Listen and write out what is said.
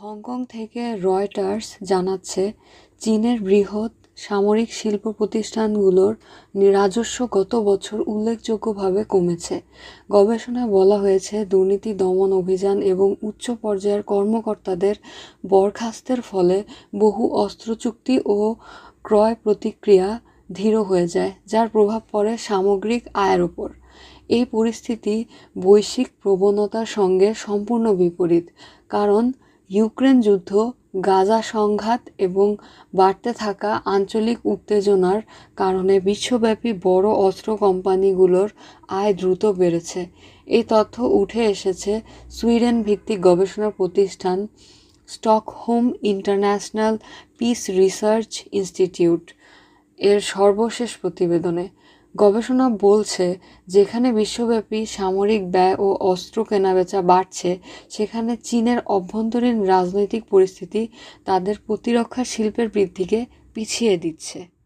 Hong Kong থেকে Reuters জানাচ্ছে, চীনের বৃহৎ সামরিক শিল্প প্রতিষ্ঠানগুলোর রাজস্ব গত বছর উল্লেখযোগ্যভাবে কমেছে। গবেষণায় বলা হয়েছে, দুর্নীতি দমন অভিযান এবং উচ্চ পর্যায়ের কর্মকর্তাদের বরখাস্তের ফলে বহু অস্ত্র চুক্তি ও ক্রয় প্রতিক্রিয়া ধীর হয়ে যায়, যার প্রভাব পড়ে সামগ্রিক আয়ের ওপর এই পরিস্থিতি বৈশ্বিক প্রবণতার সঙ্গে সম্পূর্ণ বিপরীত, কারণ ইউক্রেন যুদ্ধ, গাজা সংঘাত এবং বাড়তে থাকা আঞ্চলিক উত্তেজনার কারণে বিশ্বব্যাপী বড় অস্ত্র কোম্পানিগুলোর আয় দ্রুত বেড়েছে। এই তথ্য উঠে এসেছে সুইডেন ভিত্তিক গবেষণা প্রতিষ্ঠান Stockholm International Peace Research Institute, এর সর্বশেষ প্রতিবেদনে। গবেষণা বলছে, যেখানে বিশ্বব্যাপী সামরিক ব্যয় ও অস্ত্র কেনাবেচা বাড়ছে, সেখানে চীনের অভ্যন্তরীণ রাজনৈতিক পরিস্থিতি তাদের প্রতিরক্ষা শিল্পের বৃদ্ধিকে পিছিয়ে দিচ্ছে।